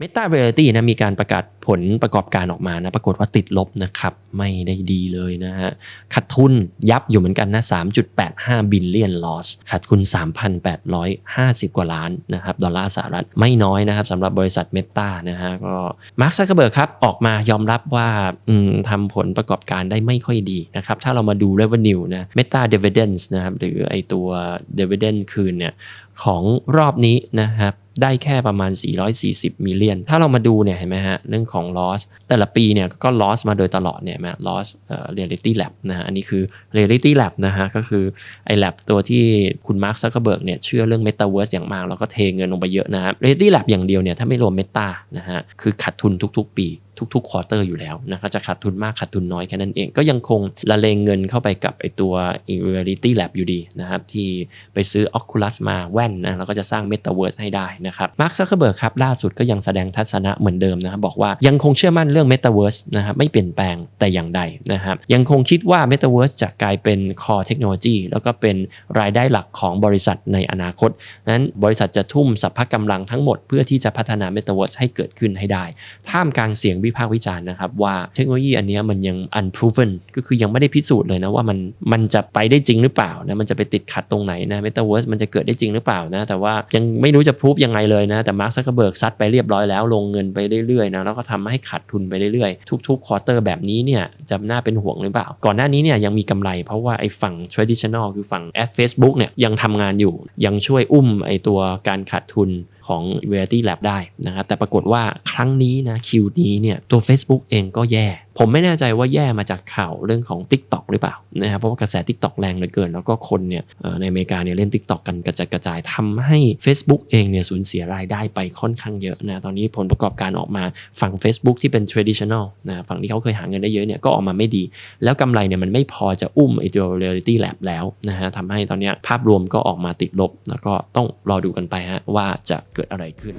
Meta Reality นะมีการประกาศ ลประกอบการออกมานะ ปรากฏว่าติดลบนะครับ ไม่ได้ดีเลยนะฮะขาดทุนยับอยู่เหมือนกันนะ 3.85 บิลเลียนลอสขาดทุน 3,850 กว่าล้านนะครับ ดอลลาร์สหรัฐไม่น้อยนะครับสำหรับบริษัท Meta นะฮะก็มาร์คซักเคเบิร์กครับ ออกมายอมรับว่าทำผลประกอบการได้ไม่ค่อยดีนะครับ ถ้าเรามาดู revenue นะ Meta Dividends นะครับ หรือไอตัว dividend คืนเนี่ยของรอบนี้นะครับได้แค่ประมาณ 440 มิลเลียน ถ้าเรามาดูเนี่ยเห็นไหมฮะ เรื่องของ loss แต่ละปีเนี่ยก็ loss มาโดยตลอดเนี่ยมา loss เอ่อ reality lab นะฮะอันนี้คือ reality lab นะฮะก็คือไอ้ lab ตัวที่คุณมาร์คซักเคเบิร์กเนี่ยเชื่อเรื่อง metaverse อย่างมาก แล้วก็เทเงินลงไปเยอะนะครับ reality lab อย่างเดียวเนี่ยถ้าไม่รวม meta นะฮะคือขาดทุนทุกๆ ปีทุกๆควอเตอร์อยู่แล้วนะครับจะขาดทุนมากขาดทุนน้อยแค่นั้นเอง ก็ยังคงละเลงเงินเข้าไปกับไอตัว reality lab อยู่ดีนะครับที่ไปซื้อ Oculus มาแว่นนะแล้วก็จะสร้าง Metaverse ให้ได้นะครับมาร์คซักเคเบิร์กครับล่าสุดก็ยังแสดงทัศนะเหมือนเดิมนะครับบอกว่ายังคงเชื่อมั่นเรื่อง Metaverse นะครับไม่เปลี่ยนแปลงแต่อย่างใดนะครับยังคงคิดว่า Metaverse จะกลายเป็น core technology แล้วก็เป็นรายได้หลักของบริษัทในอนาคตนั้นบริษัทจะทุ่มสรรพกำลังทั้งหมดเพื่อที่จะพัฒนา Metaverse ให้เกิดขึ้นให้ได้ ท่ามกลางเสียงวิพากษ์วิจารณ์นะครับว่าเทคโนโลยีอันนี้มันยัง unproven ก็คือยังไม่ได้พิสูจน์เลยนะว่ามันมันจะไปได้จริงหรือเปล่านะมันจะไปติดขัดตรงไหนนะ Metaverse มันจะเกิดได้จริงหรือเปล่านะแต่ว่ายังไม่รู้จะพูฟยังไงเลยนะแต่มาร์คซักเคเบิร์กซัดไปเรียบร้อยแล้วลงเงินไปเรื่อยๆนะแล้วก็ทำให้ขาดทุนไปเรื่อยๆ ทุกๆควอเตอร์แบบนี้เนี่ยจะน่าเป็นห่วงหรือเปล่า ก่อนหน้านี้เนี่ยยังมีกำไรเพราะว่าไอ้ฝั่ง traditional คือฝั่งแอป Facebook เนี่ยยังทำงานอยู่ยังช่วยอุ้มไอ้ตัวการขาดทุนของ Reality Lab ได้นะครับแต่ปรากฏว่าครั้งนี้นะคิวนี้เนี่ยตัว Facebook เองก็แย่ ผมไม่แน่ใจว่าแย่มาจากข่าวเรื่องของ TikTok หรือเปล่านะครับเพราะว่ากระแส TikTok แรงเหลือเกิน แล้วก็คนเนี่ยในอเมริกาเนี่ยเล่น TikTok กันกระจัดกระจายทำให้ Facebook เองเนี่ยสูญเสียรายได้ไปค่อนข้างเยอะนะตอนนี้ผลประกอบการออกมาฝั่ง Facebook ที่เป็น traditional นะฝั่งที่เขาเคยหาเงินได้เยอะเนี่ยก็ออกมาไม่ดี แล้วกำไรเนี่ยมันไม่พอจะอุ้มไอตัว Reality Lab แล้วนะฮะทำให้ตอนนี้ภาพรวมก็ออกมาติดลบ แล้วก็ต้องรอดูกันไปฮะว่าจะเกิดอะไรขึ้น